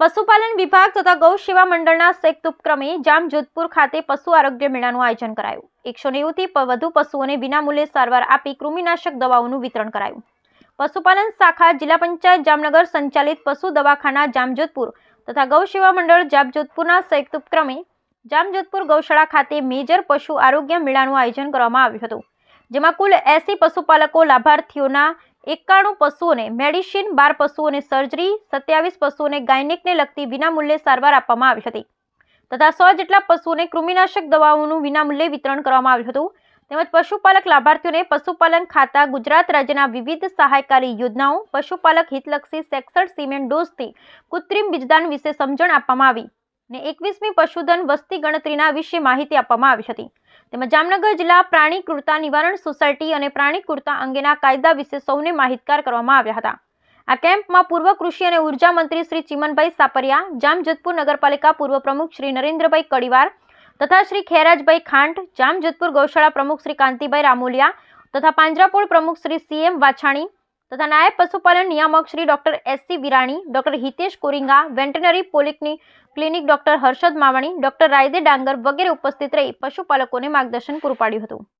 પશુપાલન વિભાગ તથા ગૌ સેવા મંડળના સંયુક્ત ઉપક્રમે જામજોધપુર ખાતે પશુ આરોગ્ય મેળાનું આયોજન કરાયું. એકસો નેવુંથી વધુ પશુઓને વિનામૂલ્યે સારવાર આપી કૃમિનાશક દવાઓનું વિતરણ કરાયું. પશુપાલન શાખા જિલ્લા પંચાયત જામનગર સંચાલિત પશુ દવાખાના જામજોધપુર તથા ગૌ સેવા મંડળ જામજોધપુરના સંયુક્ત ઉપક્રમે જામજોધપુર ગૌશાળા ખાતે મેજર પશુ આરોગ્ય મેળાનું આયોજન કરવામાં આવ્યું હતું. જેમાં કુલ એસી પશુપાલકો લાભાર્થીઓના એકાણું પશુઓને મેડિસિન બાર પશુઓને સર્જરી સત્યાવીસ પશુઓને ગાયનિકને લગતી વિનામૂલ્યે સારવાર આપવામાં આવી હતી. તથા સો જેટલા પશુઓને કૃમિનાશક દવાઓનું વિનામૂલ્યે વિતરણ કરવામાં આવ્યું હતું. તેમજ પશુપાલક લાભાર્થીઓને પશુપાલન ખાતા ગુજરાત રાજ્યના વિવિધ સહાયકારી યોજનાઓ, પશુપાલક હિતલક્ષી સેક્સડ સિમેન્ટ ડોઝથી કૃત્રિમ બીજદાન વિશે સમજણ આપવામાં આવી. ને એકવીસમી પશુધન વસ્તી ગણતરીના વિશે માહિતી આપવામાં આવી હતી. તેમજ જામનગર જિલ્લા પ્રાણી ક્રૂરતા નિવારણ સોસાયટી અને પ્રાણી ક્રૂરતા અંગેના કાયદા વિશે સૌને માહિતગાર કરવામાં આવ્યા હતા. આ કેમ્પમાં પૂર્વ કૃષિ અને ઊર્જા મંત્રી શ્રી ચિમનભાઈ સાપરિયા જામજતપુર નગરપાલિકા પૂર્વ પ્રમુખ શ્રી નરેન્દ્રભાઈ કડીવાર તથા શ્રી ખેરાજભાઈ ખાંટ જામજતપુર ગૌશાળા પ્રમુખ શ્રી કાંતિભાઈ રામોલિયા તથા પાંજરાપોળ પ્રમુખ શ્રી સીએમ વાછાણી તથા નાયબ પશુપાલન નિયામક Shri doctor S C Virani, doctor Hitesh Koringa, veterinary polyclinic clinic doctor Harshad Mavani, doctor Rayde Dangar વગેરે ઉપસ્થિત રહી પશુપાલકોને માર્ગદર્શન પૂરું પાડ્યું હતું.